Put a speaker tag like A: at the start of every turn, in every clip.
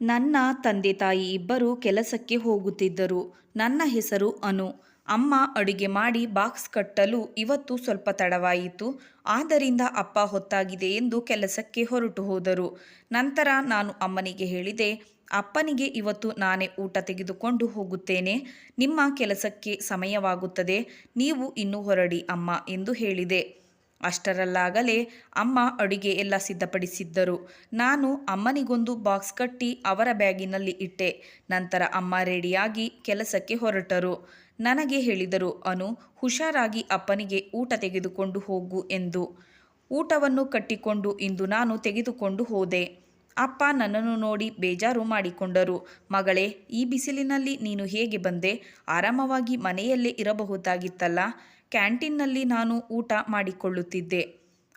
A: ನನ್ನ ತಂದೆ ತಾಯಿ ಇಬ್ಬರು ಕೆಲಸಕ್ಕೆ ಹೋಗುತ್ತಿದ್ದರು. ನನ್ನ ಹೆಸರು ಅನು. ಅಮ್ಮ ಅಡುಗೆ ಮಾಡಿ ಬಾಕ್ಸ್ ಕಟ್ಟಲು ಇವತ್ತು ಸ್ವಲ್ಪ ತಡವಾಯಿತು. ಆದ್ದರಿಂದ ಅಪ್ಪ ಹೊತ್ತಾಗಿದೆ ಎಂದು ಕೆಲಸಕ್ಕೆ ಹೊರಟು ಹೋದರು. ನಂತರ ನಾನು ಅಮ್ಮನಿಗೆ ಹೇಳಿದೆ, ಅಪ್ಪನಿಗೆ ಇವತ್ತು ನಾನೇ ಊಟ ತೆಗೆದುಕೊಂಡು ಹೋಗುತ್ತೇನೆ. ನಿಮ್ಮ ಕೆಲಸಕ್ಕೆ ಸಮಯವಾಗುತ್ತದೆ. ನೀವು ಇನ್ನೂ ಹೊರಡಿ, ಅಮ್ಮ, ಎಂದು ಹೇಳಿದೆ. ಅಷ್ಟರಲ್ಲಾಗಲೇ ಅಮ್ಮ ಅಡುಗೆ ಎಲ್ಲ ಸಿದ್ಧಪಡಿಸಿದ್ದರು. ನಾನು ಅಮ್ಮನಿಗೊಂದು ಬಾಕ್ಸ್ ಕಟ್ಟಿ ಅವರ ಬ್ಯಾಗಿನಲ್ಲಿ ಇಟ್ಟೆ. ನಂತರ ಅಮ್ಮ ರೆಡಿಯಾಗಿ ಕೆಲಸಕ್ಕೆ ಹೊರಟರು. ನನಗೆ ಹೇಳಿದರು, ಅನು, ಹುಷಾರಾಗಿ ಅಪ್ಪನಿಗೆ ಊಟ ತೆಗೆದುಕೊಂಡು ಹೋಗು ಎಂದು. ಊಟವನ್ನು ಕಟ್ಟಿಕೊಂಡು ಇಂದು ನಾನು ತೆಗೆದುಕೊಂಡು ಹೋದೆ. ಅಪ್ಪ ನನ್ನನ್ನು ನೋಡಿ ಬೇಜಾರು ಮಾಡಿಕೊಂಡರು. ಮಗಳೇ, ಈ ಬಿಸಿಲಿನಲ್ಲಿ ನೀನು ಹೇಗೆ ಬಂದೆ? ಆರಾಮವಾಗಿ ಮನೆಯಲ್ಲೇ ಇರಬಹುದಾಗಿತ್ತಲ್ಲ? ಕ್ಯಾಂಟೀನ್ನಲ್ಲಿ ನಾನು ಊಟ ಮಾಡಿಕೊಳ್ಳುತ್ತಿದ್ದೆ.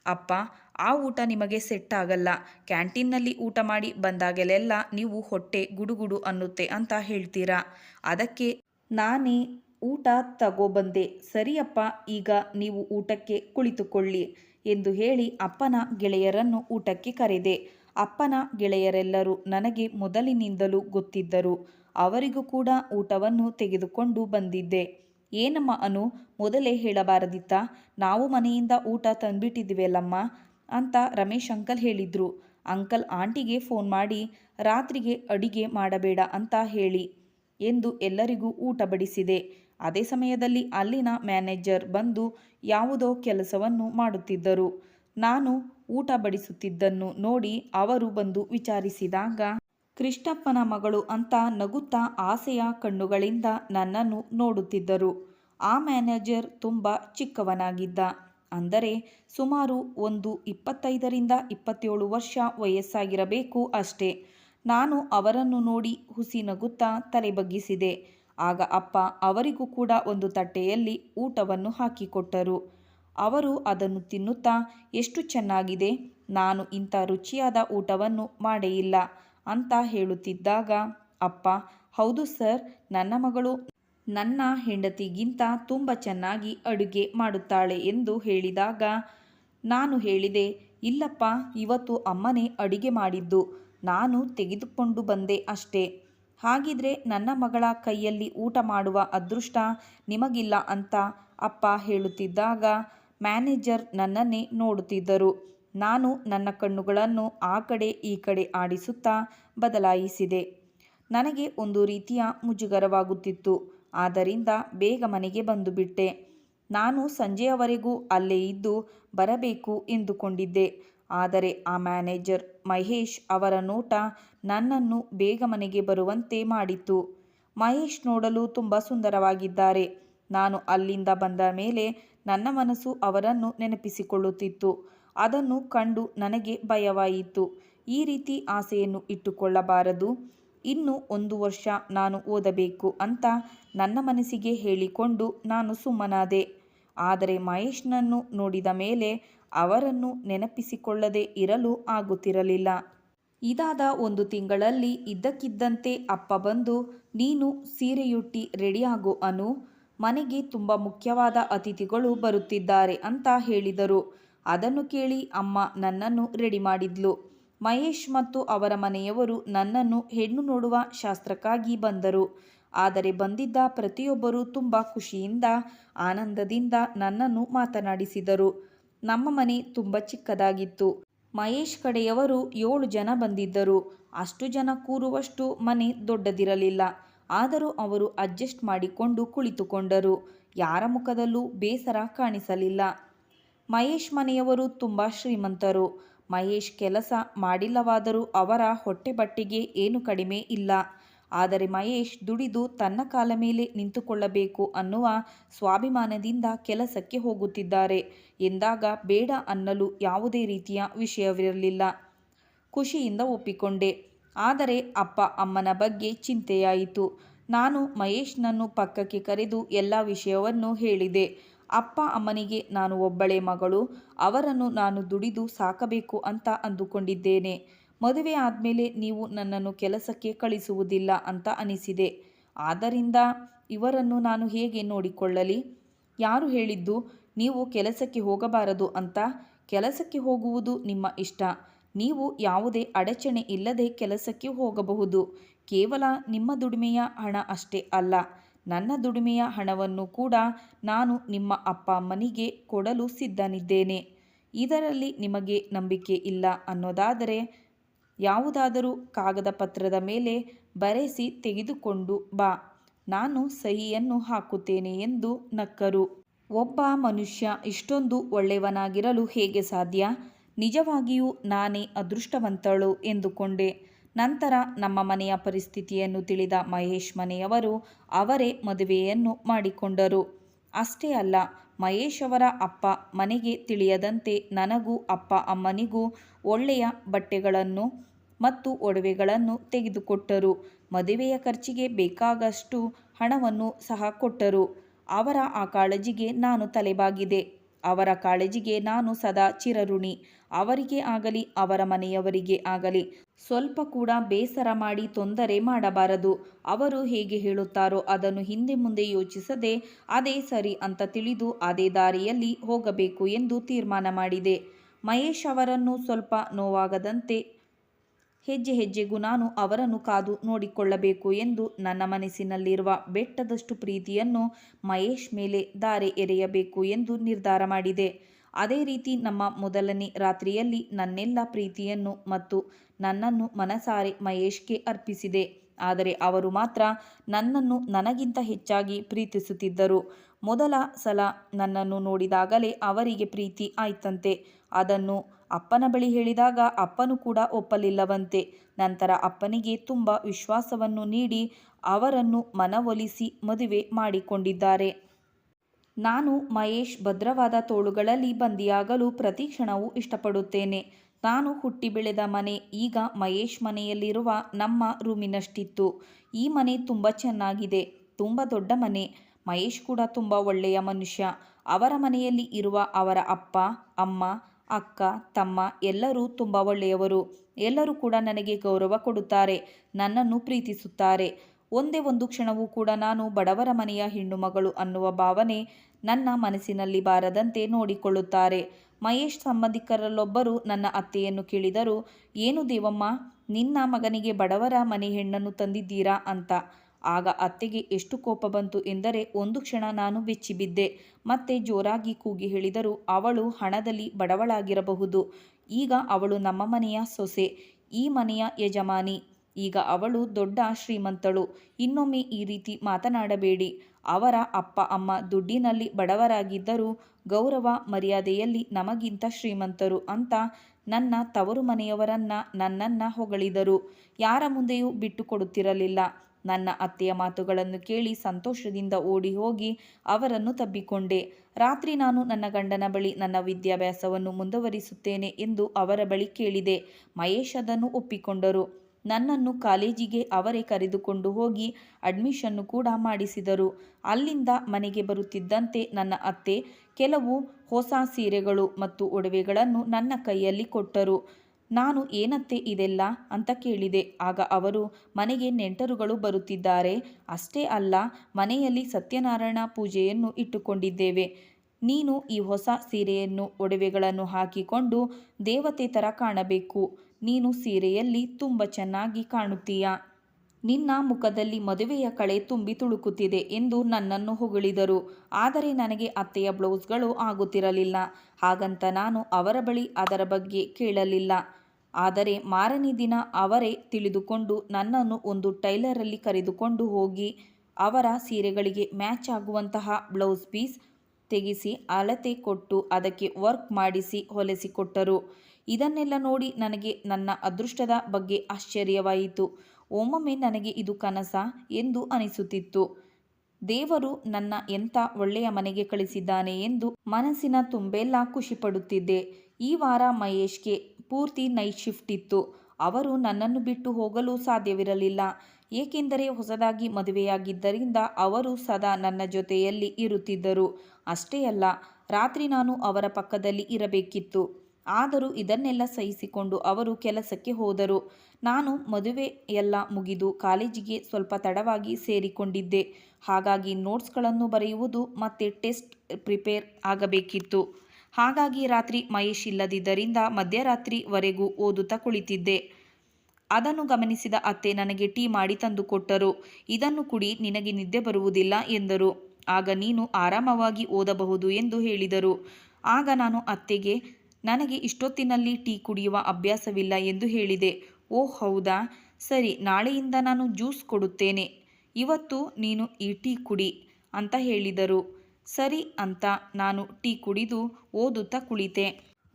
A: ಅಪ್ಪ, ಆ ಊಟ ನಿಮಗೆ ಸೆಟ್ ಆಗಲ್ಲ ಕ್ಯಾಂಟೀನ್ನಲ್ಲಿ ಊಟ ಮಾಡಿ ಬಂದಾಗಲೆಲ್ಲ ನೀವು ಹೊಟ್ಟೆ ಗುಡುಗುಡು ಅನ್ನುತ್ತೆ ಅಂತ ಹೇಳ್ತೀರಾ? ಅದಕ್ಕೆ ನಾನೇ ಊಟ ತಗೋಬಂದೆ. ಸರಿಯಪ್ಪ, ಈಗ ನೀವು ಊಟಕ್ಕೆ ಕುಳಿತುಕೊಳ್ಳಿ ಎಂದು ಹೇಳಿ ಅಪ್ಪನ ಗೆಳೆಯರನ್ನು ಊಟಕ್ಕೆ ಕರೆದೆ. ಅಪ್ಪನ ಗೆಳೆಯರೆಲ್ಲರೂ ನನಗೆ ಮೊದಲಿನಿಂದಲೂ ಗೊತ್ತಿದ್ದರು. ಅವರಿಗೂ ಕೂಡ ಊಟವನ್ನು ತೆಗೆದುಕೊಂಡು ಬಂದಿದ್ದೆ. ಏನಮ್ಮ ಅನು, ಮೊದಲೇ ಹೇಳಬಾರದಿತ್ತ? ನಾವು ಮನೆಯಿಂದ ಊಟ ತಂದ್ಬಿಟ್ಟಿದ್ದೀವಲ್ಲಮ್ಮ ಅಂತ ರಮೇಶ್ ಅಂಕಲ್ ಹೇಳಿದ್ರು. ಅಂಕಲ್ ಆಂಟಿಗೆ ಫೋನ್ ಮಾಡಿ, ರಾತ್ರಿಗೆ ಅಡಿಗೆ ಮಾಡಬೇಡ ಅಂತ ಹೇಳಿ ಎಂದು ಎಲ್ಲರಿಗೂ ಊಟ ಬಡಿಸಿದೆ. ಅದೇ ಸಮಯದಲ್ಲಿ ಅಲ್ಲಿನ ಮ್ಯಾನೇಜರ್ ಬಂದು ಯಾವುದೋ ಕೆಲಸವನ್ನು ಮಾಡುತ್ತಿದ್ದರು. ನಾನು ಊಟ ಬಡಿಸುತ್ತಿದ್ದನ್ನು ನೋಡಿ ಅವರು ಬಂದು ವಿಚಾರಿಸಿದಾಗ ಕೃಷ್ಣಪ್ಪನ ಮಗಳು ಅಂತ ನಗುತ್ತಾ ಆಸೆಯ ಕಣ್ಣುಗಳಿಂದ ನನ್ನನ್ನು ನೋಡುತ್ತಿದ್ದರು. ಆ ಮ್ಯಾನೇಜರ್ ತುಂಬ ಚಿಕ್ಕವನಾಗಿದ್ದ. ಅಂದರೆ ಸುಮಾರು ಒಂದು ಇಪ್ಪತ್ತೈದರಿಂದ ಇಪ್ಪತ್ತೇಳು ವರ್ಷ ವಯಸ್ಸಾಗಿರಬೇಕು ಅಷ್ಟೇ. ನಾನು ಅವರನ್ನು ನೋಡಿ ಹುಸಿ ನಗುತ್ತಾ ತಲೆ ಬಗ್ಗಿಸಿದೆ ಆಗ ಅಪ್ಪ ಅವರಿಗೂ ಕೂಡ ಒಂದು ತಟ್ಟೆಯಲ್ಲಿ ಊಟವನ್ನು ಹಾಕಿಕೊಟ್ಟರು. ಅವರು ಅದನ್ನು ತಿನ್ನುತ್ತಾ, ಎಷ್ಟು ಚೆನ್ನಾಗಿದೆ, ನಾನು ಇಂಥ ರುಚಿಯಾದ ಊಟವನ್ನು ಮಾಡೇ ಇಲ್ಲ. ಅಂತ ಹೇಳುತ್ತಿದ್ದಾಗ, ಅಪ್ಪ, ಹೌದು ಸರ್, ನನ್ನ ಮಗಳು ನನ್ನ ಹೆಂಡತಿಗಿಂತ ತುಂಬ ಚೆನ್ನಾಗಿ ಅಡುಗೆ ಮಾಡುತ್ತಾಳೆ ಎಂದು ಹೇಳಿದಾಗ, ನಾನು ಹೇಳಿದೆ, ಇಲ್ಲಪ್ಪ, ಇವತ್ತು ಅಮ್ಮನೇ ಅಡುಗೆ ಮಾಡಿದ್ದು. ನಾನು ತೆಗೆದುಕೊಂಡು ಬಂದೆ ಅಷ್ಟೇ. ಹಾಗಿದ್ರೆ ನನ್ನ ಮಗಳ ಕೈಯಲ್ಲಿ ಊಟ ಮಾಡುವ ಅದೃಷ್ಟ ನಿಮಗಿಲ್ಲ ಅಂತ ಅಪ್ಪ ಹೇಳುತ್ತಿದ್ದಾಗ, ಮ್ಯಾನೇಜರ್ ನನ್ನನ್ನೇ ನೋಡುತ್ತಿದ್ದರು. ನಾನು ನನ್ನ ಕಣ್ಣುಗಳನ್ನು ಆ ಕಡೆ ಈ ಕಡೆ ಆಡಿಸುತ್ತಾ ಬದಲಾಯಿಸಿದೆ. ನನಗೆ ಒಂದು ರೀತಿಯ ಮುಜುಗರವಾಗುತ್ತಿತ್ತು. ಆದ್ದರಿಂದ ಬೇಗ ಮನೆಗೆ ಬಂದು ಬಿಟ್ಟೆ ನಾನು ಸಂಜೆಯವರೆಗೂ ಅಲ್ಲೇ ಇದ್ದು ಬರಬೇಕು ಎಂದುಕೊಂಡಿದ್ದೆ. ಆದರೆ ಆ ಮ್ಯಾನೇಜರ್ ಮಹೇಶ್ ಅವರ ನೋಟ ನನ್ನನ್ನು ಬೇಗ ಮನೆಗೆ ಬರುವಂತೆ ಮಾಡಿತು ಮಹೇಶ್ ನೋಡಲು ತುಂಬ ಸುಂದರವಾಗಿದ್ದಾರೆ. ನಾನು ಅಲ್ಲಿಂದ ಬಂದ ಮೇಲೆ ನನ್ನ ಮನಸ್ಸು ಅವರನ್ನು ನೆನಪಿಸಿಕೊಳ್ಳುತ್ತಿತ್ತು. ಅದನ್ನು ಕಂಡು ನನಗೆ ಭಯವಾಯಿತು. ಈ ರೀತಿ ಆಸೆಯನ್ನು ಇಟ್ಟುಕೊಳ್ಳಬಾರದು. ಇನ್ನು ಒಂದು ವರ್ಷ ನಾನು ಓದಬೇಕು ಅಂತ ನನ್ನ ಮನಸ್ಸಿಗೆ ಹೇಳಿಕೊಂಡು ನಾನು ಸುಮ್ಮನಾದೆ. ಆದರೆ ಮಹೇಶ್ನನ್ನು ನೋಡಿದ ಮೇಲೆ ಅವರನ್ನು ನೆನಪಿಸಿಕೊಳ್ಳದೆ ಇರಲು ಆಗುತ್ತಿರಲಿಲ್ಲ. ಇದಾದ ಒಂದು ತಿಂಗಳಲ್ಲಿ ಇದ್ದಕ್ಕಿದ್ದಂತೆ ಅಪ್ಪ ಬಂದು, ನೀನು ಸೀರೆಯುಟ್ಟಿ ರೆಡಿಯಾಗು ಅನು. ಮನೆಗೆ ತುಂಬ ಮುಖ್ಯವಾದ ಅತಿಥಿಗಳು ಬರುತ್ತಿದ್ದಾರೆ ಅಂತ ಹೇಳಿದರು. ಅದನ್ನು ಕೇಳಿ ಅಮ್ಮ ನನ್ನನ್ನು ರೆಡಿ ಮಾಡಿದ್ಲು. ಮಹೇಶ್ ಮತ್ತು ಅವರ ಮನೆಯವರು ನನ್ನನ್ನು ಹೆಣ್ಣು ನೋಡುವ ಶಾಸ್ತ್ರಕ್ಕಾಗಿ ಬಂದರು. ಆದರೆ ಬಂದಿದ್ದ ಪ್ರತಿಯೊಬ್ಬರೂ ತುಂಬ ಖುಷಿಯಿಂದ, ಆನಂದದಿಂದ ನನ್ನನ್ನು ಮಾತನಾಡಿಸಿದರು. ನಮ್ಮ ಮನೆ ತುಂಬ ಚಿಕ್ಕದಾಗಿತ್ತು. ಮಹೇಶ್ ಕಡೆಯವರು ಏಳು ಜನ ಬಂದಿದ್ದರು. ಅಷ್ಟು ಜನ ಕೂರುವಷ್ಟು ಮನೆ ದೊಡ್ಡದಿರಲಿಲ್ಲ. ಆದರೂ ಅವರು ಅಡ್ಜಸ್ಟ್ ಮಾಡಿಕೊಂಡು ಕುಳಿತುಕೊಂಡರು. ಯಾರ ಮುಖದಲ್ಲೂ ಬೇಸರ ಕಾಣಿಸಲಿಲ್ಲ. ಮಹೇಶ್ ಮನೆಯವರು ತುಂಬ ಶ್ರೀಮಂತರು. ಮಹೇಶ್ ಕೆಲಸ ಮಾಡಿಲ್ಲವಾದರೂ ಅವರ ಹೊಟ್ಟೆ ಬಟ್ಟೆಗೆ ಏನು ಕಡಿಮೆ ಇಲ್ಲ. ಆದರೆ ಮಹೇಶ್ ದುಡಿದು ತನ್ನ ಕಾಲ ಮೇಲೆ ನಿಂತುಕೊಳ್ಳಬೇಕು ಅನ್ನುವ ಸ್ವಾಭಿಮಾನದಿಂದ ಕೆಲಸಕ್ಕೆ ಹೋಗುತ್ತಿದ್ದಾರೆ. ಎಂದಾಗ ಬೇಡ ಅನ್ನಲು ಯಾವುದೇ ರೀತಿಯ ವಿಷಯವಿರಲಿಲ್ಲ. ಖುಷಿಯಿಂದ ಒಪ್ಪಿಕೊಂಡೆ. ಆದರೆ ಅಪ್ಪ ಅಮ್ಮನ ಬಗ್ಗೆ ಚಿಂತೆಯಾಯಿತು. ನಾನು ಮಹೇಶ್ನನ್ನು ಪಕ್ಕಕ್ಕೆ ಕರೆದು ಎಲ್ಲ ವಿಷಯವನ್ನು ಹೇಳಿದೆ. ಅಪ್ಪ ಅಮ್ಮನಿಗೆ ನಾನು ಒಬ್ಬಳೇ ಮಗಳು, ಅವರನ್ನು ನಾನು ದುಡಿದು ಸಾಕಬೇಕು ಅಂತ ಅಂದುಕೊಂಡಿದ್ದೇನೆ. ಮದುವೆ ಆದಮೇಲೆ ನೀವು ನನ್ನನ್ನು ಕೆಲಸಕ್ಕೆ ಕಳಿಸುವುದಿಲ್ಲ ಅಂತ ಅನಿಸಿದೆ. ಆದ್ದರಿಂದ ಇವರನ್ನು ನಾನು ಹೇಗೆ ನೋಡಿಕೊಳ್ಳಲಿ? ಯಾರು ಹೇಳಿದ್ದು? ನೀವು ಕೆಲಸಕ್ಕೆ ಹೋಗಬಾರದು ಅಂತ? ಕೆಲಸಕ್ಕೆ ಹೋಗುವುದು ನಿಮ್ಮ ಇಷ್ಟ. ನೀವು ಯಾವುದೇ ಅಡಚಣೆ ಇಲ್ಲದೆ ಕೆಲಸಕ್ಕೆ ಹೋಗಬಹುದು. ಕೇವಲ ನಿಮ್ಮ ದುಡಿಮೆಯ ಹಣ ಅಷ್ಟೇ ಅಲ್ಲ. ನನ್ನ ದುಡಿಮೆಯ ಹಣವನ್ನು ಕೂಡ ನಾನು ನಿಮ್ಮ ಅಪ್ಪ ಅಮ್ಮನಿಗೆ ಕೊಡಲು ಸಿದ್ಧನಿದ್ದೇನೆ. ಇದರಲ್ಲಿ ನಿಮಗೆ ನಂಬಿಕೆ ಇಲ್ಲ ಅನ್ನೋದಾದರೆ ಯಾವುದಾದರೂ ಕಾಗದ ಪತ್ರದ ಮೇಲೆ ಬರೆಸಿ ತೆಗೆದುಕೊಂಡು ಬಾ. ನಾನು ಸಹಿಯನ್ನು ಹಾಕುತ್ತೇನೆ ಎಂದು ನಕ್ಕರು. ಒಬ್ಬ ಮನುಷ್ಯ ಇಷ್ಟೊಂದು ಒಳ್ಳೆಯವನಾಗಿರಲು ಹೇಗೆ ಸಾಧ್ಯ? ನಿಜವಾಗಿಯೂ ನಾನೇ ಅದೃಷ್ಟವಂತಳು ಎಂದುಕೊಂಡೆ. ನಂತರ ನಮ್ಮ ಮನೆಯ ಪರಿಸ್ಥಿತಿಯನ್ನು ತಿಳಿದ ಮಹೇಶ್ ಮನೆಯವರು ಅವರೇ ಮದುವೆಯನ್ನು ಮಾಡಿಕೊಂಡರು. ಅಷ್ಟೇ ಅಲ್ಲ, ಮಹೇಶ್ ಅವರ ಅಪ್ಪ ಮನೆಗೆ ತಿಳಿಯದಂತೆ ನನಗೂ ಅಪ್ಪ ಅಮ್ಮನಿಗೂ ಒಳ್ಳೆಯ ಬಟ್ಟೆಗಳನ್ನು ಮತ್ತು ಒಡವೆಗಳನ್ನು ತೆಗೆದುಕೊಟ್ಟರು. ಮದುವೆಯ ಖರ್ಚಿಗೆ ಬೇಕಾಗಷ್ಟು ಹಣವನ್ನು ಸಹ ಕೊಟ್ಟರು. ಅವರ ಆ ಕಾಳಜಿಗೆ ನಾನು ತಲೆಬಾಗಿದೆ. ಅವರ ಕಾಳಜಿಗೆ ನಾನು ಸದಾ ಚಿರಋಣಿ. ಅವರಿಗೆ ಆಗಲಿ, ಅವರ ಮನೆಯವರಿಗೆ ಆಗಲಿ, ಸ್ವಲ್ಪ ಕೂಡ ಬೇಸರ ಮಾಡಿ ತೊಂದರೆ ಮಾಡಬಾರದು. ಅವರು ಹೇಗೆ ಹೇಳುತ್ತಾರೋ ಅದನ್ನು ಹಿಂದೆ ಮುಂದೆ ಯೋಚಿಸದೆ, ಅದೇ ಸರಿ ಅಂತ ತಿಳಿದು ಅದೇ ದಾರಿಯಲ್ಲಿ ಹೋಗಬೇಕು ಎಂದು ತೀರ್ಮಾನ ಮಾಡಿದೆ. ಮಹೇಶ್ ಅವರನ್ನು ಸ್ವಲ್ಪ ನೋವಾಗದಂತೆ ಹೆಜ್ಜೆ ಹೆಜ್ಜೆಗೂ ನಾನು ಅವರನ್ನು ಕಾದು ನೋಡಿಕೊಳ್ಳಬೇಕು ಎಂದು ನನ್ನ ಮನಸ್ಸಿನಲ್ಲಿರುವ ಬೆಟ್ಟದಷ್ಟು ಪ್ರೀತಿಯನ್ನು ಮಹೇಶ್ ಮೇಲೆ ದಾರೆ ಎರೆಯಬೇಕು ಎಂದು ನಿರ್ಧಾರ ಮಾಡಿದೆ. ಅದೇ ರೀತಿ ನಮ್ಮ ಮೊದಲನೇ ರಾತ್ರಿಯಲ್ಲಿ ನನ್ನೆಲ್ಲ ಪ್ರೀತಿಯನ್ನು ಮತ್ತು ನನ್ನನ್ನು ಮನಸಾರೆ ಮಹೇಶ್ಗೆ ಅರ್ಪಿಸಿದೆ. ಆದರೆ ಅವರು ಮಾತ್ರ ನನ್ನನ್ನು ನನಗಿಂತ ಹೆಚ್ಚಾಗಿ ಪ್ರೀತಿಸುತ್ತಿದ್ದರು. ಮೊದಲ ಸಲ ನನ್ನನ್ನು ನೋಡಿದಾಗಲೇ ಅವರಿಗೆ ಪ್ರೀತಿ ಆಯ್ತಂತೆ. ಅದನ್ನು ಅಪ್ಪನ ಬಳಿ ಹೇಳಿದಾಗ ಅಪ್ಪನು ಕೂಡ ಒಪ್ಪಲಿಲ್ಲವಂತೆ. ನಂತರ ಅಪ್ಪನಿಗೆ ತುಂಬ ವಿಶ್ವಾಸವನ್ನು ನೀಡಿ ಅವರನ್ನು ಮನವೊಲಿಸಿ ಮದುವೆ ಮಾಡಿಕೊಂಡಿದ್ದಾರೆ. ನಾನು ಮಹೇಶ್ ಭದ್ರವಾದ ತೋಳುಗಳಲ್ಲಿ ಬಂದಿಯಾಗಲು ಪ್ರತಿ ಕ್ಷಣವೂ ಇಷ್ಟಪಡುತ್ತೇನೆ. ನಾನು ಹುಟ್ಟಿ ಬೆಳೆದ ಮನೆ, ಈಗ ಮಹೇಶ್ ಮನೆಯಲ್ಲಿರುವ ನಮ್ಮ ರೂಮಿನಷ್ಟಿತ್ತು. ಈ ಮನೆ ತುಂಬ ಚೆನ್ನಾಗಿದೆ, ತುಂಬ ದೊಡ್ಡ ಮನೆ. ಮಹೇಶ್ ಕೂಡ ತುಂಬ ಒಳ್ಳೆಯ ಮನುಷ್ಯ. ಅವರ ಮನೆಯಲ್ಲಿ ಇರುವ ಅವರ ಅಪ್ಪ, ಅಮ್ಮ, ಅಕ್ಕ, ತಮ್ಮ ಎಲ್ಲರೂ ತುಂಬ ಒಳ್ಳೆಯವರು. ಎಲ್ಲರೂ ಕೂಡ ನನಗೆ ಗೌರವ ಕೊಡುತ್ತಾರೆ, ನನ್ನನ್ನು ಪ್ರೀತಿಸುತ್ತಾರೆ. ಒಂದೇ ಒಂದು ಕ್ಷಣವೂ ಕೂಡ ನಾನು ಬಡವರ ಮನೆಯ ಹೆಣ್ಣು ಮಗಳು ಅನ್ನುವ ಭಾವನೆ ನನ್ನ ಮನಸ್ಸಿನಲ್ಲಿ ಬಾರದಂತೆ ನೋಡಿಕೊಳ್ಳುತ್ತಾರೆ. ಮಹೇಶ್ ಸಂಬಂಧಿಕರಲ್ಲೊಬ್ಬರು ನನ್ನ ಅತ್ತೆಯನ್ನು ಕೇಳಿದರು, ಏನು ದೇವಮ್ಮ, ನಿನ್ನ ಮಗನಿಗೆ ಬಡವರ ಮನೆ ಹೆಣ್ಣನ್ನು ತಂದಿದ್ದೀರಾ? ಅಂತ. ಆಗ ಅತ್ತೆಗೆ ಎಷ್ಟು ಕೋಪ ಬಂತು ಎಂದರೆ ಒಂದು ಕ್ಷಣ ನಾನು ಬೆಚ್ಚಿಬಿದ್ದೆ. ಮತ್ತೆ ಜೋರಾಗಿ ಕೂಗಿ ಹೇಳಿದರು, ಅವಳು ಹಣದಲ್ಲಿ ಬಡವಳಾಗಿರಬಹುದು. ಈಗ ಅವಳು ನಮ್ಮ ಮನೆಯ ಸೊಸೆ, ಈ ಮನೆಯ ಯಜಮಾನಿ. ಈಗ ಅವಳು ದೊಡ್ಡ ಶ್ರೀಮಂತಳು. ಇನ್ನೊಮ್ಮೆ ಈ ರೀತಿ ಮಾತನಾಡಬೇಡಿ. ಅವರ ಅಪ್ಪ, ಅಮ್ಮ ದುಡ್ಡಿನಲ್ಲಿ ಬಡವರಾಗಿದ್ದರೂ ಗೌರವ ಮರ್ಯಾದೆಯಲ್ಲಿ ನಮಗಿಂತ ಶ್ರೀಮಂತರು ಅಂತ ನನ್ನ ತವರು ಮನೆಯವರನ್ನ ನನ್ನನ್ನು ಹೊಗಳಿದರು. ಯಾರ ಮುಂದೆಯೂ ಬಿಟ್ಟು ಕೊಡುತ್ತಿರಲಿಲ್ಲ. ನನ್ನ ಅತ್ತೆಯ ಮಾತುಗಳನ್ನು ಕೇಳಿ ಸಂತೋಷದಿಂದ ಓಡಿ ಹೋಗಿ ಅವರನ್ನು ತಬ್ಬಿಕೊಂಡೆ. ರಾತ್ರಿ ನಾನು ನನ್ನ ಗಂಡನ ಬಳಿ ನನ್ನ ವಿದ್ಯಾಭ್ಯಾಸವನ್ನು ಮುಂದುವರಿಸುತ್ತೇನೆ ಎಂದು ಅವರ ಬಳಿ ಕೇಳಿದೆ. ಮಹೇಶ್ ಅದನ್ನು ಒಪ್ಪಿಕೊಂಡರು. ನನ್ನನ್ನು ಕಾಲೇಜಿಗೆ ಅವರೇ ಕರೆದುಕೊಂಡು ಹೋಗಿ ಅಡ್ಮಿಷನ್ನು ಕೂಡ ಮಾಡಿಸಿದರು. ಅಲ್ಲಿಂದ ಮನೆಗೆ ಬರುತ್ತಿದ್ದಂತೆ ನನ್ನ ಅತ್ತೆ ಕೆಲವು ಹೊಸ ಸೀರೆಗಳು ಮತ್ತು ಒಡವೆಗಳನ್ನು ನನ್ನ ಕೈಯಲ್ಲಿ ಕೊಟ್ಟರು. ನಾನು ಏನತ್ತೆ ಇದೆಲ್ಲ? ಅಂತ ಕೇಳಿದೆ. ಆಗ ಅವರು, ಮನೆಗೆ ನೆಂಟರುಗಳು ಬರುತ್ತಿದ್ದಾರೆ. ಅಷ್ಟೇ ಅಲ್ಲ, ಮನೆಯಲ್ಲಿ ಸತ್ಯನಾರಾಯಣ ಪೂಜೆಯನ್ನು ಇಟ್ಟುಕೊಂಡಿದ್ದೇವೆ. ನೀನು ಈ ಹೊಸ ಸೀರೆಯನ್ನು, ಒಡವೆಗಳನ್ನು ಹಾಕಿಕೊಂಡು ದೇವತೆ ಥರ ಕಾಣಬೇಕು. ನೀನು ಸೀರೆಯಲ್ಲಿ ತುಂಬ ಚೆನ್ನಾಗಿ ಕಾಣುತ್ತೀಯ? ನಿನ್ನ ಮುಖದಲ್ಲಿ ಮದುವೆಯ ಕಳೆ ತುಂಬಿ ತುಳುಕುತ್ತಿದೆ ಎಂದು ನನ್ನನ್ನು ಹೊಗಳಿದರು. ಆದರೆ ನನಗೆ ಅತ್ತೆಯ ಬ್ಲೌಸ್ಗಳು ಆಗುತ್ತಿರಲಿಲ್ಲ. ಹಾಗಂತ ನಾನು ಅವರ ಬಳಿ ಅದರ ಬಗ್ಗೆ ಕೇಳಲಿಲ್ಲ. ಆದರೆ ಮಾರನೇ ದಿನ ಅವರೇ ತಿಳಿದುಕೊಂಡು ನನ್ನನ್ನು ಒಂದು ಟೈಲರಲ್ಲಿ ಕರೆದುಕೊಂಡು ಹೋಗಿ ಅವರ ಸೀರೆಗಳಿಗೆ ಮ್ಯಾಚ್ ಆಗುವಂತಹ ಬ್ಲೌಸ್ ಪೀಸ್ ತೆಗೆಸಿ ಅಳತೆ ಕೊಟ್ಟು ಅದಕ್ಕೆ ವರ್ಕ್ ಮಾಡಿಸಿ ಹೊಲಿಸಿಕೊಟ್ಟರು. ಇದನ್ನೆಲ್ಲ ನೋಡಿ ನನಗೆ ನನ್ನ ಅದೃಷ್ಟದ ಬಗ್ಗೆ ಆಶ್ಚರ್ಯವಾಯಿತು. ಒಮ್ಮೊಮ್ಮೆ ನನಗೆ ಇದು ಕನಸ ಎಂದು ಅನಿಸುತ್ತಿತ್ತು. ದೇವರು ನನ್ನ ಎಂಥ ಒಳ್ಳೆಯ ಮನೆಗೆ ಕಳಿಸಿದ್ದಾನೆ ಎಂದು ಮನಸ್ಸಿನ ತುಂಬೆಲ್ಲ ಖುಷಿಪಡುತ್ತಿದ್ದೆ. ಈ ವಾರ ಮಹೇಶ್ಗೆ ಪೂರ್ತಿ ನೈಟ್ ಶಿಫ್ಟ್ ಇತ್ತು. ಅವರು ನನ್ನನ್ನು ಬಿಟ್ಟು ಹೋಗಲು ಸಾಧ್ಯವಿರಲಿಲ್ಲ. ಏಕೆಂದರೆ ಹೊಸದಾಗಿ ಮದುವೆಯಾಗಿದ್ದರಿಂದ ಅವರು ಸದಾ ನನ್ನ ಜೊತೆಯಲ್ಲಿ ಇರುತ್ತಿದ್ದರು. ಅಷ್ಟೇ ಅಲ್ಲ, ರಾತ್ರಿ ನಾನು ಅವರ ಪಕ್ಕದಲ್ಲಿ ಇರಬೇಕಿತ್ತು. ಆದರೂ ಇದನ್ನೆಲ್ಲ ಸಹಿಸಿಕೊಂಡು ಅವರು ಕೆಲಸಕ್ಕೆ ಹೋದರು. ನಾನು ಮದುವೆಯೆಲ್ಲ ಮುಗಿದು ಕಾಲೇಜಿಗೆ ಸ್ವಲ್ಪ ತಡವಾಗಿ ಸೇರಿಕೊಂಡಿದ್ದೆ. ಹಾಗಾಗಿ ನೋಟ್ಸ್ಗಳನ್ನು ಬರೆಯುವುದು ಮತ್ತು ಟೆಸ್ಟ್ ಪ್ರಿಪೇರ್ ಆಗಬೇಕಿತ್ತು. ಹಾಗಾಗಿ ರಾತ್ರಿ ಮಹೇಶ್ ಇಲ್ಲದಿದ್ದರಿಂದ ಮಧ್ಯರಾತ್ರಿವರೆಗೂ ಓದುತ್ತಾ ಕುಳಿತಿದ್ದೆ. ಅದನ್ನು ಗಮನಿಸಿದ ಅತ್ತೆ ನನಗೆ ಟೀ ಮಾಡಿ ತಂದು ಕೊಟ್ಟರು. ಇದನ್ನು ಕುಡಿ, ನಿನಗೆ ನಿದ್ದೆ ಬರುವುದಿಲ್ಲ ಎಂದರು. ಆಗ ನೀನು ಆರಾಮವಾಗಿ ಓದಬಹುದು ಎಂದು ಹೇಳಿದರು. ಆಗ ನಾನು ಅತ್ತೆಗೆ ನನಗೆ ಇಷ್ಟೊತ್ತಿನಲ್ಲಿ ಟೀ ಕುಡಿಯುವ ಅಭ್ಯಾಸವಿಲ್ಲ ಎಂದು ಹೇಳಿದೆ. ಓ, ಹೌದಾ? ಸರಿ, ನಾಳೆಯಿಂದ ನಾನು ಜ್ಯೂಸ್ ಕೊಡುತ್ತೇನೆ. ಇವತ್ತು ನೀನು ಈ ಟೀ ಕುಡಿ ಅಂತ ಹೇಳಿದರು. ಸರಿ ಅಂತ ನಾನು ಟೀ ಕುಡಿದು ಓದುತ್ತಾ ಕುಳಿತೆ.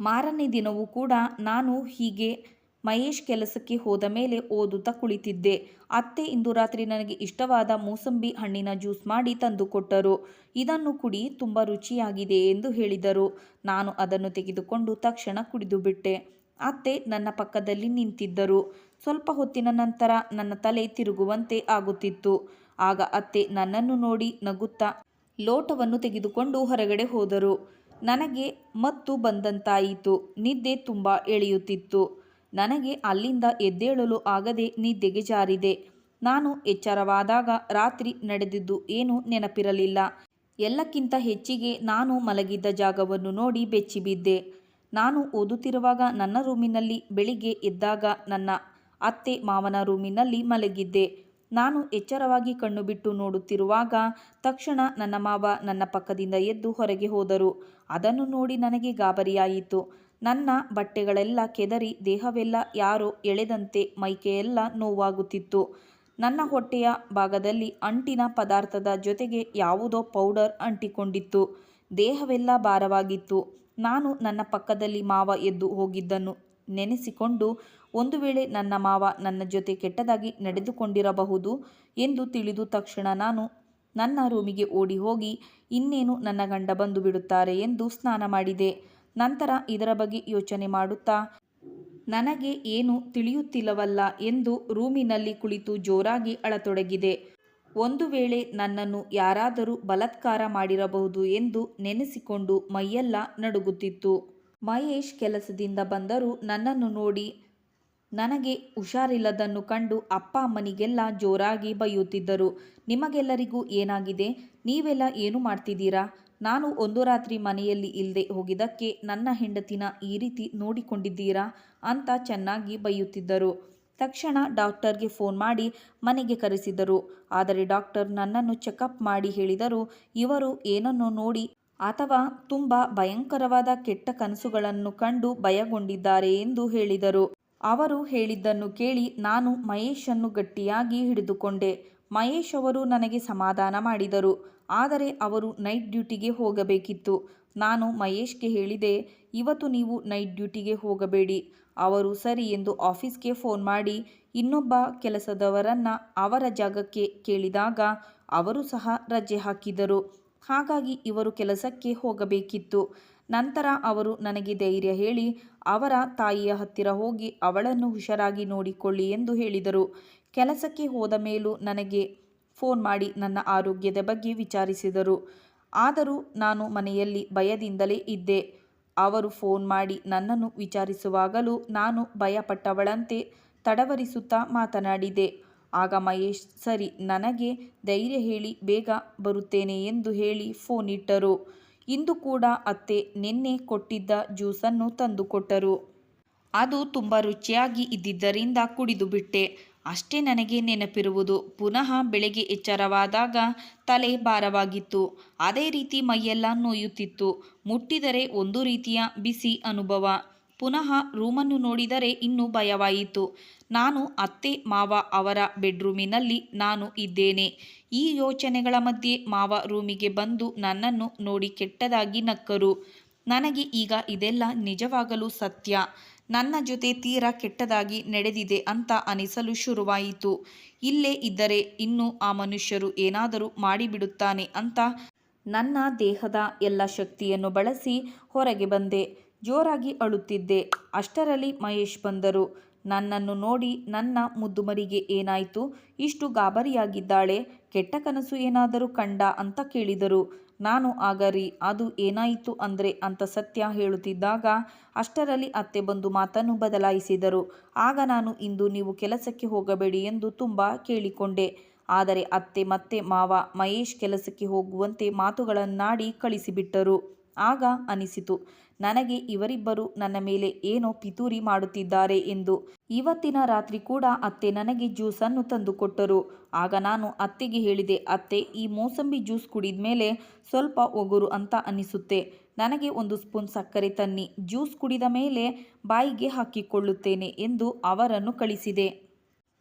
A: ಮಾರನೇ ದಿನವೂ ಕೂಡ ನಾನು ಹೀಗೆ ಮಹೇಶ್ ಕೆಲಸಕ್ಕೆ ಹೋದ ಮೇಲೆ ಓದುತ್ತಾ ಕುಳಿತಿದ್ದೆ. ಅತ್ತೆ ಇಂದು ರಾತ್ರಿ ನನಗೆ ಇಷ್ಟವಾದ ಮೂಸಂಬಿ ಹಣ್ಣಿನ ಜ್ಯೂಸ್ ಮಾಡಿ ತಂದುಕೊಟ್ಟರು ಇದನ್ನು ಕುಡಿ, ತುಂಬ ರುಚಿಯಾಗಿದೆ ಎಂದು ಹೇಳಿದರು. ನಾನು ಅದನ್ನು ತೆಗೆದುಕೊಂಡು ತಕ್ಷಣ ಕುಡಿದು ಬಿಟ್ಟೆ. ಅತ್ತೆ ನನ್ನ ಪಕ್ಕದಲ್ಲಿ ನಿಂತಿದ್ದರು. ಸ್ವಲ್ಪ ಹೊತ್ತಿನ ನಂತರ ನನ್ನ ತಲೆ ತಿರುಗುವಂತೆ ಆಗುತ್ತಿತ್ತು. ಆಗ ಅತ್ತೆ ನನ್ನನ್ನು ನೋಡಿ ನಗುತ್ತಾ ಲೋಟವನ್ನು ತೆಗೆದುಕೊಂಡು ಹೊರಗಡೆ ಹೋದರು. ನನಗೆ ಮತ್ತು ಬಂದಂತಾಯಿತು. ನಿದ್ದೆ ತುಂಬ ಎಳೆಯುತ್ತಿತ್ತು. ನನಗೆ ಅಲ್ಲಿಂದ ಎದ್ದೇಳಲು ಆಗದೆ ನಿದ್ದೆಗೆ ಜಾರಿದೆ. ನಾನು ಎಚ್ಚರವಾದಾಗ ರಾತ್ರಿ ನಡೆದಿದ್ದು ಏನೂ ನೆನಪಿರಲಿಲ್ಲ. ಎಲ್ಲಕ್ಕಿಂತ ಹೆಚ್ಚಿಗೆ ನಾನು ಮಲಗಿದ್ದ ಜಾಗವನ್ನು ನೋಡಿ ಬೆಚ್ಚಿಬಿದ್ದೆ. ನಾನು ಓದುತ್ತಿರುವಾಗ ನನ್ನ ರೂಮಿನಲ್ಲಿ ಬೆಳಿಗ್ಗೆ ಎದ್ದಾಗ ನನ್ನ ಅತ್ತೆ ಮಾವನ ರೂಮಿನಲ್ಲಿ ಮಲಗಿದ್ದೆ. ನಾನು ಎಚ್ಚರವಾಗಿ ಕಣ್ಣು ಬಿಟ್ಟು ನೋಡುತ್ತಿರುವಾಗ ತಕ್ಷಣ ನನ್ನ ಮಾವ ನನ್ನ ಪಕ್ಕದಿಂದ ಎದ್ದು ಹೊರಗೆ ಹೋದರು. ಅದನ್ನು ನೋಡಿ ನನಗೆ ಗಾಬರಿಯಾಯಿತು. ನನ್ನ ಬಟ್ಟೆಗಳೆಲ್ಲ ಕೆದರಿ ದೇಹವೆಲ್ಲ ಯಾರೋ ಎಳೆದಂತೆ ಮೈಕೆಯೆಲ್ಲ ನೋವಾಗುತ್ತಿತ್ತು. ನನ್ನ ಹೊಟ್ಟೆಯ ಭಾಗದಲ್ಲಿ ಅಂಟಿನ ಪದಾರ್ಥದ ಜೊತೆಗೆ ಯಾವುದೋ ಪೌಡರ್ ಅಂಟಿಕೊಂಡಿತ್ತು. ದೇಹವೆಲ್ಲ ಭಾರವಾಗಿತ್ತು. ನಾನು ನನ್ನ ಪಕ್ಕದಲ್ಲಿ ಮಾವ ಎದ್ದು ಹೋಗಿದ್ದನ್ನು ನೆನೆಸಿಕೊಂಡು ಒಂದು ವೇಳೆ ನನ್ನ ಮಾವ ನನ್ನ ಜೊತೆ ಕೆಟ್ಟದಾಗಿ ನಡೆದುಕೊಂಡಿರಬಹುದು ಎಂದು ತಿಳಿದು ತಕ್ಷಣ ನಾನು ನನ್ನ ರೂಮಿಗೆ ಓಡಿ ಹೋಗಿ ಇನ್ನೇನು ನನ್ನ ಗಂಡ ಬಂದು ಬಿಡುತ್ತಾರೆ ಎಂದು ಸ್ನಾನ ಮಾಡಿದೆ. ನಂತರ ಇದರ ಬಗ್ಗೆ ಯೋಚನೆ ಮಾಡುತ್ತಾ, ನನಗೆ ಏನು ತಿಳಿಯುತ್ತಿಲ್ಲವಲ್ಲ ಎಂದು ರೂಮಿನಲ್ಲಿ ಕುಳಿತು ಜೋರಾಗಿ ಅಳತೊಡಗಿದೆ. ಒಂದು ವೇಳೆ ನನ್ನನ್ನು ಯಾರಾದರೂ ಬಲತ್ಕಾರ ಮಾಡಿರಬಹುದು ಎಂದು ನೆನೆಸಿಕೊಂಡು ಮೈಯೆಲ್ಲ ನಡುಗುತ್ತಿತ್ತು. ಮಹೇಶ್ ಕೆಲಸದಿಂದ ಬಂದರೂ ನನ್ನನ್ನು ನೋಡಿ, ನನಗೆ ಹುಷಾರಿಲ್ಲದನ್ನು ಕಂಡು ಅಪ್ಪ ಅಮ್ಮನಿಗೆಲ್ಲ ಜೋರಾಗಿ ಬೈಯುತ್ತಿದ್ದರು. ನಿಮಗೆಲ್ಲರಿಗೂ ಏನಾಗಿದೆ? ನೀವೆಲ್ಲ ಏನು ಮಾಡ್ತಿದ್ದೀರಾ? ನಾನು ಒಂದು ರಾತ್ರಿ ಮನೆಯಲ್ಲಿ ಇಲ್ಲದೆ ಹೋಗಿದ್ದಕ್ಕೆ ನನ್ನ ಹೆಂಡತಿನ ಈ ರೀತಿ ನೋಡಿಕೊಂಡಿದ್ದೀರಾ ಅಂತ ಚೆನ್ನಾಗಿ ಬೈಯುತ್ತಿದ್ದರು. ತಕ್ಷಣ ಡಾಕ್ಟರ್ಗೆ ಫೋನ್ ಮಾಡಿ ಮನೆಗೆ ಕರೆಸಿದರು. ಆದರೆ ಡಾಕ್ಟರ್ ನನ್ನನ್ನು ಚೆಕಪ್ ಮಾಡಿ ಹೇಳಿದರು, ಇವರು ಏನನ್ನು ನೋಡಿ ಅಥವಾ ತುಂಬ ಭಯಂಕರವಾದ ಕೆಟ್ಟ ಕನಸುಗಳನ್ನು ಕಂಡು ಭಯಗೊಂಡಿದ್ದಾರೆ ಎಂದು ಹೇಳಿದರು. ಅವರು ಹೇಳಿದ್ದನ್ನು ಕೇಳಿ ನಾನು ಮಹೇಶನ್ನು ಗಟ್ಟಿಯಾಗಿ ಹಿಡಿದುಕೊಂಡೆ. ಮಹೇಶ್ ಅವರು ನನಗೆ ಸಮಾಧಾನ ಮಾಡಿದರು. ಆದರೆ ಅವರು ನೈಟ್ ಡ್ಯೂಟಿಗೆ ಹೋಗಬೇಕಿತ್ತು. ನಾನು ಮಹೇಶ್ಗೆ ಹೇಳಿದೆ, ಇವತ್ತು ನೀವು ನೈಟ್ ಡ್ಯೂಟಿಗೆ ಹೋಗಬೇಡಿ. ಅವರು ಸರಿ ಎಂದು ಆಫೀಸ್ಗೆ ಫೋನ್ ಮಾಡಿ, ಇನ್ನೊಬ್ಬ ಕೆಲಸದವರನ್ನು ಅವರ ಜಾಗಕ್ಕೆ ಕೇಳಿದಾಗ ಅವರು ಸಹ ರಜೆ ಹಾಕಿದರು. ಹಾಗಾಗಿ ಇವರು ಕೆಲಸಕ್ಕೆ ಹೋಗಬೇಕಿತ್ತು. ನಂತರ ಅವರು ನನಗೆ ಧೈರ್ಯ ಹೇಳಿ, ಅವರ ತಾಯಿಯ ಹತ್ತಿರ ಹೋಗಿ ಅವಳನ್ನು ಹುಷಾರಾಗಿ ನೋಡಿಕೊಳ್ಳಿ ಎಂದು ಹೇಳಿದರು. ಕೆಲಸಕ್ಕೆ ಹೋದ ಮೇಲೂ ನನಗೆ ಫೋನ್ ಮಾಡಿ ನನ್ನ ಆರೋಗ್ಯದ ಬಗ್ಗೆ ವಿಚಾರಿಸಿದರು. ಆದರೂ ನಾನು ಮನೆಯಲ್ಲಿ ಭಯದಿಂದಲೇ ಇದ್ದೆ. ಅವರು ಫೋನ್ ಮಾಡಿ ನನ್ನನ್ನು ವಿಚಾರಿಸುವಾಗಲೂ ನಾನು ಭಯಪಟ್ಟವಳಂತೆ ತಡವರಿಸುತ್ತಾ ಮಾತನಾಡಿದೆ. ಆಗ ಮಹೇಶ್, ಸರಿ, ನನಗೆ ಧೈರ್ಯ ಹೇಳಿ, ಬೇಗ ಬರುತ್ತೇನೆ ಎಂದು ಹೇಳಿ ಫೋನ್ ಇಟ್ಟರು. ಇಂದು ಕೂಡ ಅತ್ತೆ ನಿನ್ನೆ ಕೊಟ್ಟಿದ್ದ ಜ್ಯೂಸನ್ನು ತಂದುಕೊಟ್ಟರು. ಅದು ತುಂಬ ರುಚಿಯಾಗಿ ಇದ್ದಿದ್ದರಿಂದ ಕುಡಿದು ಬಿಟ್ಟೆ. ಅಷ್ಟೇ ನನಗೆ ನೆನಪಿರುವುದು ಪುನಃ ಬೆಳಗ್ಗೆ ಎಚ್ಚರವಾದಾಗ ತಲೆ ಭಾರವಾಗಿತ್ತು. ಅದೇ ರೀತಿ ಮೈಯೆಲ್ಲ ನೋಯುತ್ತಿತ್ತು. ಮುಟ್ಟಿದರೆ ಒಂದು ರೀತಿಯ ಬಿಸಿ ಅನುಭವ. ಪುನಃ ರೂಮನ್ನು ನೋಡಿದರೆ ಇನ್ನೂ ಭಯವಾಯಿತು. ನಾನು ಅತ್ತೆ, ಮಾವ ಅವರ ಬೆಡ್ರೂಮಿನಲ್ಲಿ ನಾನು ಇದ್ದೇನೆ. ಈ ಯೋಚನೆಗಳ ಮಧ್ಯೆ ಮಾವ ರೂಮಿಗೆ ಬಂದು ನನ್ನನ್ನು ನೋಡಿ ಕೆಟ್ಟದಾಗಿ ನಕ್ಕರು. ನನಗೆ ಈಗ ಇದೆಲ್ಲ ನಿಜವಾಗಲೂ ಸತ್ಯ. ನನ್ನ ಜೊತೆ ತೀರಾ ಕೆಟ್ಟದಾಗಿ ನಡೆದಿದೆ ಅಂತ ಅನಿಸಲು ಶುರುವಾಯಿತು. ಇಲ್ಲೇ ಇದ್ದರೆ ಇನ್ನು ಆ ಮನುಷ್ಯರು ಏನಾದರೂ ಮಾಡಿಬಿಡುತ್ತಾನೆ ಅಂತ ನನ್ನ ದೇಹದ ಎಲ್ಲ ಶಕ್ತಿಯನ್ನು ಬಳಸಿ ಹೊರಗೆ ಬಂದೆ. ಜೋರಾಗಿ ಅಳುತ್ತಿದ್ದೆ. ಅಷ್ಟರಲ್ಲಿ ಮಹೇಶ್ ಬಂದರು. ನನ್ನನ್ನು ನೋಡಿ ನನ್ನ ಮುದ್ದುಮರಿಗೆ ಏನಾಯಿತು? ಇಷ್ಟು ಗಾಬರಿಯಾಗಿದ್ದಾಳೆ, ಕೆಟ್ಟ ಕನಸು ಏನಾದರೂ ಕಂಡ ಅಂತ ಕೇಳಿದರು. ನಾನು ಆಗರಿ, ಅದು ಏನಾಯಿತು ಅಂದರೆ ಅಂತ ಸತ್ಯ ಹೇಳುತ್ತಿದ್ದಾಗ ಅಷ್ಟರಲ್ಲಿ ಅತ್ತೆ ಬಂದು ಮಾತನ್ನು ಬದಲಾಯಿಸಿದರು. ಆಗ ನಾನು ಇಂದು ನೀವು ಕೆಲಸಕ್ಕೆ ಹೋಗಬೇಡಿ ಎಂದು ತುಂಬ ಕೇಳಿಕೊಂಡೆ. ಆದರೆ ಅತ್ತೆ ಮತ್ತೆ ಮಾವ ಮಹೇಶ್ ಕೆಲಸಕ್ಕೆ ಹೋಗುವಂತೆ ಮಾತುಗಳನ್ನಾಡಿ ಕಳಿಸಿಬಿಟ್ಟರು. ಆಗ ಅನಿಸಿತು. ನನಗೆ ಇವರಿಬ್ಬರು ನನ್ನ ಮೇಲೆ ಏನೋ ಪಿತೂರಿ ಮಾಡುತ್ತಿದ್ದಾರೆ ಎಂದು. ಇವತ್ತಿನ ರಾತ್ರಿ ಕೂಡ ಅತ್ತೆ ನನಗೆ ಜ್ಯೂಸನ್ನು ತಂದುಕೊಟ್ಟರು ಆಗ ನಾನು ಅತ್ತೆಗೆ ಹೇಳಿದೆ, ಅತ್ತೆ, ಈ ಮೋಸಂಬಿ ಜ್ಯೂಸ್ ಕುಡಿದ ಮೇಲೆ ಸ್ವಲ್ಪ ಒಗುರು ಅಂತ ಅನಿಸುತ್ತೆ. ನನಗೆ ಒಂದು ಸ್ಪೂನ್ ಸಕ್ಕರೆ ತನ್ನಿ. ಜ್ಯೂಸ್ ಕುಡಿದ ಮೇಲೆ ಬಾಯಿಗೆ ಹಾಕಿಕೊಳ್ಳುತ್ತೇನೆ ಎಂದು ಅವರನ್ನು ಕಳಿಸಿದೆ.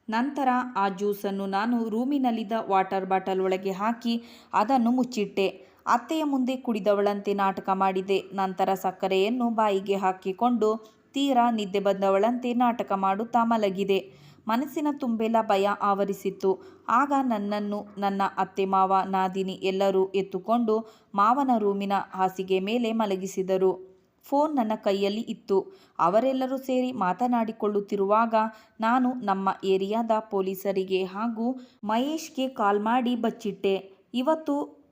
A: ನಂತರ ಆ ಜ್ಯೂಸನ್ನು ನಾನು ರೂಮಿನಲ್ಲಿದ್ದ ವಾಟರ್ ಬಾಟಲ್ ಒಳಗೆ ಹಾಕಿ ಅದನ್ನು ಮುಚ್ಚಿಟ್ಟೆ. ಅತ್ತೆಯ ಮುಂದೆ ಕುಡಿದವಳಂತೆ ನಾಟಕ ಮಾಡಿದೆ. ನಂತರ ಸಕ್ಕರೆಯನ್ನು ಬಾಯಿಗೆ ಹಾಕಿಕೊಂಡು ತೀರಾ ನಿದ್ದೆ ಬಂದವಳಂತೆ ನಾಟಕ ಮಾಡುತ್ತಾ ಮಲಗಿದೆ. ಮನಸ್ಸಿನ ತುಂಬೆಲ್ಲ ಭಯ ಆವರಿಸಿತ್ತು. ಆಗ ನನ್ನನ್ನು, ನನ್ನ ಅತ್ತೆ ಮಾವ ನಾದಿನಿ ಎಲ್ಲರೂ ಎತ್ತುಕೊಂಡು ಮಾವನ ರೂಮಿನ ಹಾಸಿಗೆ ಮೇಲೆ ಮಲಗಿಸಿದರು. ಫೋನ್ ನನ್ನ ಕೈಯಲ್ಲಿ ಇತ್ತು. ಅವರೆಲ್ಲರೂ ಸೇರಿ ಮಾತನಾಡಿಕೊಳ್ಳುತ್ತಿರುವಾಗ ನಾನು ನಮ್ಮ ಏರಿಯಾದ ಪೊಲೀಸರಿಗೆ ಹಾಗೂ ಮಹೇಶ್ಗೆ ಕಾಲ್ ಮಾಡಿ ಬಚ್ಚಿಟ್ಟೆ. ಇವತ್ತು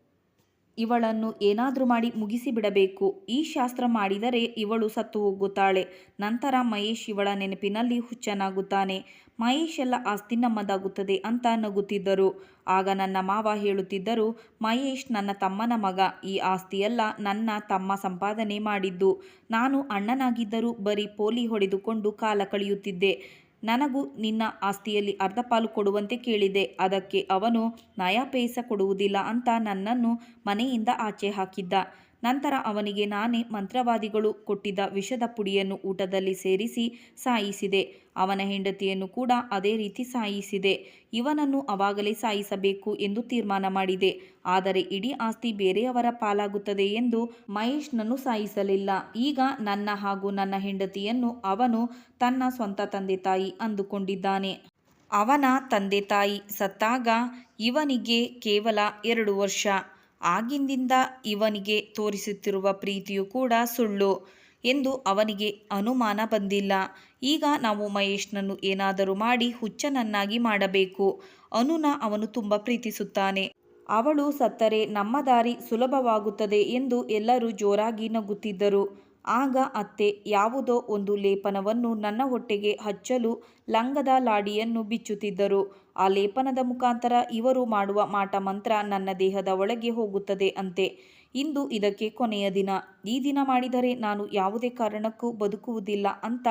A: ಇವಳನ್ನು ಏನಾದರೂ ಮಾಡಿ ಮುಗಿಸಿ ಬಿಡಬೇಕು ಈ ಶಾಸ್ತ್ರ ಮಾಡಿದರೆ ಇವಳು ಸತ್ತು ಹೋಗುತ್ತಾಳೆ. ನಂತರ ಮಹೇಶ್ ಇವಳ ನೆನಪಿನಲ್ಲಿ ಹುಚ್ಚನಾಗುತ್ತಾನೆ. ಮಹೇಶ್ ಎಲ್ಲ ಆಸ್ತಿ ನಮ್ಮದಾಗುತ್ತದೆ ಅಂತ ನಗುತ್ತಿದ್ದರು. ಆಗ ನನ್ನ ಮಾವ ಹೇಳುತ್ತಿದ್ದರು, ಮಹೇಶ್ ನನ್ನ ತಮ್ಮನ ಮಗ. ಈ ಆಸ್ತಿಯೆಲ್ಲ ನನ್ನ ತಮ್ಮ ಸಂಪಾದನೆ ಮಾಡಿದ್ದು. ನಾನು ಅಣ್ಣನಾಗಿದ್ದರೂ ಬರೀ ಪೋಲಿ ಹೊಡೆದುಕೊಂಡು ಕಾಲ ಕಳೆಯುತ್ತಿದ್ದೆ. ನನಗೂ ನಿನ್ನ ಆಸ್ತಿಯಲ್ಲಿ ಅರ್ಧ ಪಾಲು ಕೊಡುವಂತೆ ಕೇಳಿದೆ. ಅದಕ್ಕೆ ಅವನು ನಯಾಪೈಸ ಕೊಡುವುದಿಲ್ಲ ಅಂತ ನನ್ನನ್ನು ಮನೆಯಿಂದ ಆಚೆ ಹಾಕಿದ್ದ. ನಂತರ ಅವನಿಗೆ ನಾನೇ ಮಂತ್ರವಾದಿಗಳು ಕೊಟ್ಟಿದ್ದ ವಿಷದ ಪುಡಿಯನ್ನು ಊಟದಲ್ಲಿ ಸೇರಿಸಿ ಸಾಯಿಸಿದೆ. ಅವನ ಹೆಂಡತಿಯನ್ನು ಕೂಡ ಅದೇ ರೀತಿ ಸಾಯಿಸಿದೆ. ಇವನನ್ನು ಅವಾಗಲೇ ಸಾಯಿಸಬೇಕು ಎಂದು ತೀರ್ಮಾನ ಮಾಡಿದೆ. ಆದರೆ ಇಡೀ ಆಸ್ತಿ ಬೇರೆಯವರ ಪಾಲಾಗುತ್ತದೆ ಎಂದು ಮಹೇಶ್ನನ್ನು ಸಾಯಿಸಲಿಲ್ಲ. ಈಗ ನನ್ನ ಹಾಗೂ ನನ್ನ ಹೆಂಡತಿಯನ್ನು ಅವನು ತನ್ನ ಸ್ವಂತ ತಂದೆ ತಾಯಿ ಅಂದುಕೊಂಡಿದ್ದಾನೆ. ಅವನ ತಂದೆ ತಾಯಿ ಸತ್ತಾಗ ಇವನಿಗೆ ಕೇವಲ ಎರಡು ವರ್ಷ. ಆಗಿಂದಿಂದ ಇವನಿಗೆ ತೋರಿಸುತ್ತಿರುವ ಪ್ರೀತಿಯು ಕೂಡ ಸುಳ್ಳು ಎಂದು ಅವನಿಗೆ ಅನುಮಾನ ಬಂದಿಲ್ಲ. ಈಗ ನಾವು ಮಹೇಶ್ನನ್ನು ಏನಾದರೂ ಮಾಡಿ ಹುಚ್ಚನನ್ನಾಗಿ ಮಾಡಬೇಕು. ಅನುನ ಅವನು ತುಂಬ ಪ್ರೀತಿಸುತ್ತಾನೆ. ಅವಳು ಸತ್ತರೆ ನಮ್ಮ ದಾರಿ ಸುಲಭವಾಗುತ್ತದೆ ಎಂದು ಎಲ್ಲರೂ ಜೋರಾಗಿ ನಗುತ್ತಿದ್ದರು. ಆಗ ಅತ್ತೆ, ಯಾವುದೋ ಒಂದು ಲೇಪನವನ್ನು ನನ್ನ ಹೊಟ್ಟೆಗೆ ಹಚ್ಚಲು ಲಂಗದ ಲಾಡಿಯನ್ನು ಬಿಚ್ಚುತ್ತಿದ್ದರು. ಆ ಲೇಪನದ ಮುಖಾಂತರ ಇವರು ಮಾಡುವ ಮಾಟ ಮಂತ್ರ ನನ್ನ ದೇಹದ ಒಳಗೆ ಹೋಗುತ್ತದೆ ಅಂತೆ. ಇಂದು ಇದಕ್ಕೆ ಕೊನೆಯ ದಿನ. ಈ ದಿನ ಮಾಡಿದರೆ ನಾನು ಯಾವುದೇ ಕಾರಣಕ್ಕೂ ಬದುಕುವುದಿಲ್ಲ ಅಂತ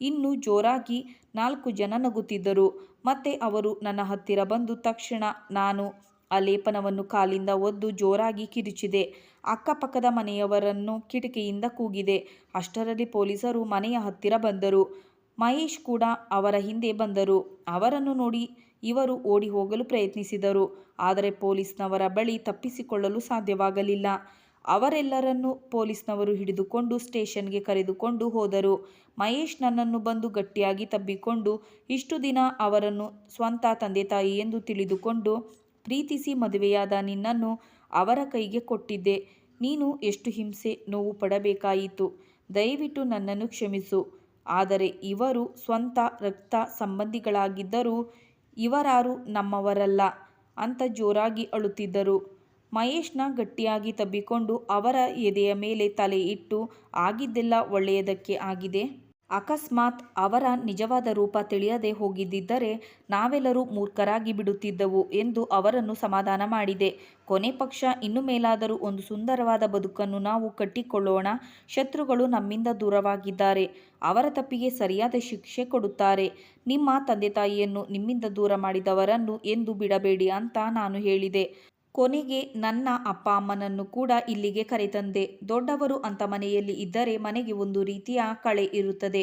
A: ಇನ್ನು ಜೋರಾಗಿ ನಾಲ್ಕು ಜನ ನಗುತ್ತಿದ್ದರು. ಮತ್ತೆ ಅವರು ನನ್ನ ಹತ್ತಿರ ಬಂದು ತಕ್ಷಣ ನಾನು ಆ ಲೇಪನವನ್ನು ಕಾಲಿಂದ ಒದ್ದು ಜೋರಾಗಿ ಕಿರಿಚಿದೆ. ಅಕ್ಕಪಕ್ಕದ ಮನೆಯವರನ್ನು ಕಿಟಕಿಯಿಂದ ಕೂಗಿದೆ. ಅಷ್ಟರಲ್ಲಿ ಪೊಲೀಸರು ಮನೆಯ ಹತ್ತಿರ ಬಂದರು. ಮಹೇಶ್ ಕೂಡ ಅವರ ಹಿಂದೆ ಬಂದರು. ಅವರನ್ನು ನೋಡಿ ಇವರು ಓಡಿ ಹೋಗಲು ಪ್ರಯತ್ನಿಸಿದರು. ಆದರೆ ಪೊಲೀಸ್ನವರ ಬಳಿ ತಪ್ಪಿಸಿಕೊಳ್ಳಲು ಸಾಧ್ಯವಾಗಲಿಲ್ಲ. ಅವರೆಲ್ಲರನ್ನು ಪೊಲೀಸ್ನವರು ಹಿಡಿದುಕೊಂಡು ಸ್ಟೇಷನ್ಗೆ ಕರೆದುಕೊಂಡು ಹೋದರು. ಮಹೇಶ್ ನನ್ನನ್ನು ಬಂದು ಗಟ್ಟಿಯಾಗಿ ತಬ್ಬಿಕೊಂಡು ಇಷ್ಟು ದಿನ ಅವರನ್ನು ಸ್ವಂತ ತಂದೆ ತಾಯಿ ಎಂದು ತಿಳಿದುಕೊಂಡು ಪ್ರೀತಿಸಿ ಮದುವೆಯಾದ ನಿನ್ನನ್ನು ಅವರ ಕೈಗೆ ಕೊಟ್ಟಿದ್ದೆ. ನೀನು ಎಷ್ಟು ಹಿಂಸೆ ನೋವು ಪಡಬೇಕಾಯಿತು. ದಯವಿಟ್ಟು ನನ್ನನ್ನು ಕ್ಷಮಿಸು. ಆದರೆ ಇವರು ಸ್ವಂತ ರಕ್ತ ಸಂಬಂಧಿಗಳಾಗಿದ್ದರೂ ಇವರಾರು ನಮ್ಮವರಲ್ಲ ಅಂತ ಜೋರಾಗಿ ಅಳುತ್ತಿದ್ದರು. ಮಹೇಶ್ನ ಗಟ್ಟಿಯಾಗಿ ತಬ್ಬಿಕೊಂಡು ಅವರ ಎದೆಯ ಮೇಲೆ ತಲೆ ಇಟ್ಟು, ಆಗಿದ್ದೆಲ್ಲ ಒಳ್ಳೆಯದಕ್ಕೆ ಆಗಿದೆ. ಅಕಸ್ಮಾತ್ ಅವರ ನಿಜವಾದ ರೂಪ ತಿಳಿಯದೆ ಹೋಗಿದ್ದಿದ್ದರೆ ನಾವೆಲ್ಲರೂ ಮೂರ್ಖರಾಗಿ ಬಿಡುತ್ತಿದ್ದವು ಎಂದು ಅವರನ್ನು ಸಮಾಧಾನ ಮಾಡಿದೆ. ಕೊನೆ ಪಕ್ಷ ಇನ್ನು ಮೇಲಾದರೂ ಒಂದು ಸುಂದರವಾದ ಬದುಕನ್ನು ನಾವು ಕಟ್ಟಿಕೊಳ್ಳೋಣ. ಶತ್ರುಗಳು ನಮ್ಮಿಂದ ದೂರವಾಗಿದ್ದಾರೆ. ಅವರ ತಪ್ಪಿಗೆ ಸರಿಯಾದ ಶಿಕ್ಷೆ ಕೊಡುತ್ತಾರೆ. ನಿಮ್ಮ ತಂದೆ ತಾಯಿಯನ್ನು ನಿಮ್ಮಿಂದ ದೂರ ಮಾಡಿದವರನ್ನು ಎಂದು ಬಿಡಬೇಡಿ ಅಂತ ನಾನು ಹೇಳಿದೆ. ಕೊನೆಗೆ ನನ್ನ ಅಪ್ಪ ಅಮ್ಮನನ್ನು ಕೂಡ ಇಲ್ಲಿಗೆ ಕರೆತಂದೆ. ದೊಡ್ಡವರು ಅಂತ ಮನೆಯಲ್ಲಿ ಇದ್ದರೆ ಮನೆಗೆ ಒಂದು ರೀತಿಯ ಕಳೆ ಇರುತ್ತದೆ.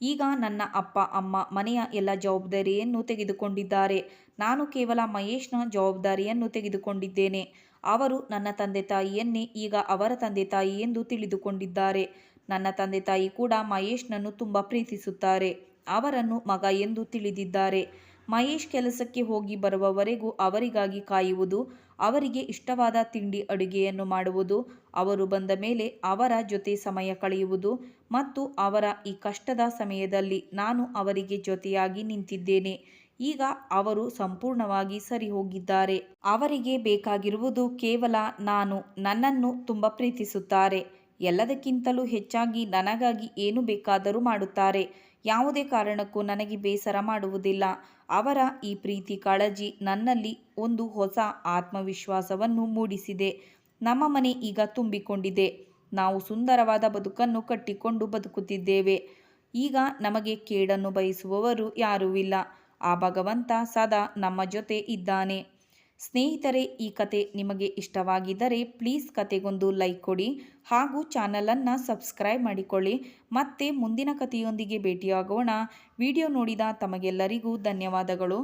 A: ಈಗ ನನ್ನ ಅಪ್ಪ, ಅಮ್ಮ ಮನೆಯ ಎಲ್ಲ ಜವಾಬ್ದಾರಿಯನ್ನು ತೆಗೆದುಕೊಂಡಿದ್ದಾರೆ. ನಾನು ಕೇವಲ ಮಹೇಶ್ನ ಜವಾಬ್ದಾರಿಯನ್ನು ತೆಗೆದುಕೊಂಡಿದ್ದೇನೆ. ಅವರು ನನ್ನ ತಂದೆ ತಾಯಿಯನ್ನೇ ಈಗ ಅವರ ತಂದೆ ತಾಯಿ ಎಂದು ತಿಳಿದುಕೊಂಡಿದ್ದಾರೆ. ನನ್ನ ತಂದೆ ತಾಯಿ ಕೂಡ ಮಹೇಶ್ನನ್ನು ತುಂಬ ಪ್ರೀತಿಸುತ್ತಾರೆ. ಅವರನ್ನು ಮಗ ಎಂದು ತಿಳಿದಿದ್ದಾರೆ. ಮಹೇಶ್ ಕೆಲಸಕ್ಕೆ ಹೋಗಿ ಬರುವವರೆಗೂ ಅವರಿಗಾಗಿ ಕಾಯುವುದು ಅವರಿಗೆ ಇಷ್ಟವಾದ ತಿಂಡಿ ಅಡುಗೆಯನ್ನು ಮಾಡುವುದು, ಅವರು ಬಂದ ಮೇಲೆ ಅವರ ಜೊತೆ ಸಮಯ ಕಳೆಯುವುದು ಮತ್ತು ಅವರ ಈ ಕಷ್ಟದ ಸಮಯದಲ್ಲಿ ನಾನು ಅವರಿಗೆ ಜೊತೆಯಾಗಿ ನಿಂತಿದ್ದೇನೆ. ಈಗ ಅವರು ಸಂಪೂರ್ಣವಾಗಿ ಸರಿ ಹೋಗಿದ್ದಾರೆ ಅವರಿಗೆ ಬೇಕಾಗಿರುವುದು ಕೇವಲ ನಾನು, ನನ್ನನ್ನು ತುಂಬ ಪ್ರೀತಿಸುತ್ತಾರೆ. ಎಲ್ಲದಕ್ಕಿಂತಲೂ ಹೆಚ್ಚಾಗಿ ನನಗಾಗಿ ಏನು ಬೇಕಾದರೂ ಮಾಡುತ್ತಾರೆ. ಯಾವುದೇ ಕಾರಣಕ್ಕೂ ನನಗೆ ಬೇಸರ ಮಾಡುವುದಿಲ್ಲ. ಅವರ ಈ ಪ್ರೀತಿ ಕಾಳಜಿ ನನ್ನಲ್ಲಿ ಒಂದು ಹೊಸ ಆತ್ಮವಿಶ್ವಾಸವನ್ನು ಮೂಡಿಸಿದೆ. ನಮ್ಮ ಮನೆ ಈಗ ತುಂಬಿಕೊಂಡಿದೆ. ನಾವು ಸುಂದರವಾದ ಬದುಕನ್ನು ಕಟ್ಟಿಕೊಂಡು ಬದುಕುತ್ತಿದ್ದೇವೆ. ಈಗ ನಮಗೆ ಕೇಡನ್ನು ಬಯಸುವವರು ಯಾರೂ ಇಲ್ಲ. ಆ ಭಗವಂತ ಸದಾ ನಮ್ಮ ಜೊತೆ ಇದ್ದಾನೆ. ಸ್ನೇಹಿತರೆ, ಈ ಕತೆ ನಿಮಗೆ ಇಷ್ಟವಾಗಿದ್ದರೆ ಪ್ಲೀಸ್ ಕತೆಗೊಂದು ಲೈಕ್ ಕೊಡಿ ಹಾಗೂ ಚಾನಲನ್ನು ಸಬ್ಸ್ಕ್ರೈಬ್ ಮಾಡಿಕೊಳ್ಳಿ. ಮತ್ತೆ ಮುಂದಿನ ಕಥೆಯೊಂದಿಗೆ ಭೇಟಿಯಾಗೋಣ. ವಿಡಿಯೋ ನೋಡಿದ ತಮಗೆಲ್ಲರಿಗೂ ಧನ್ಯವಾದಗಳು.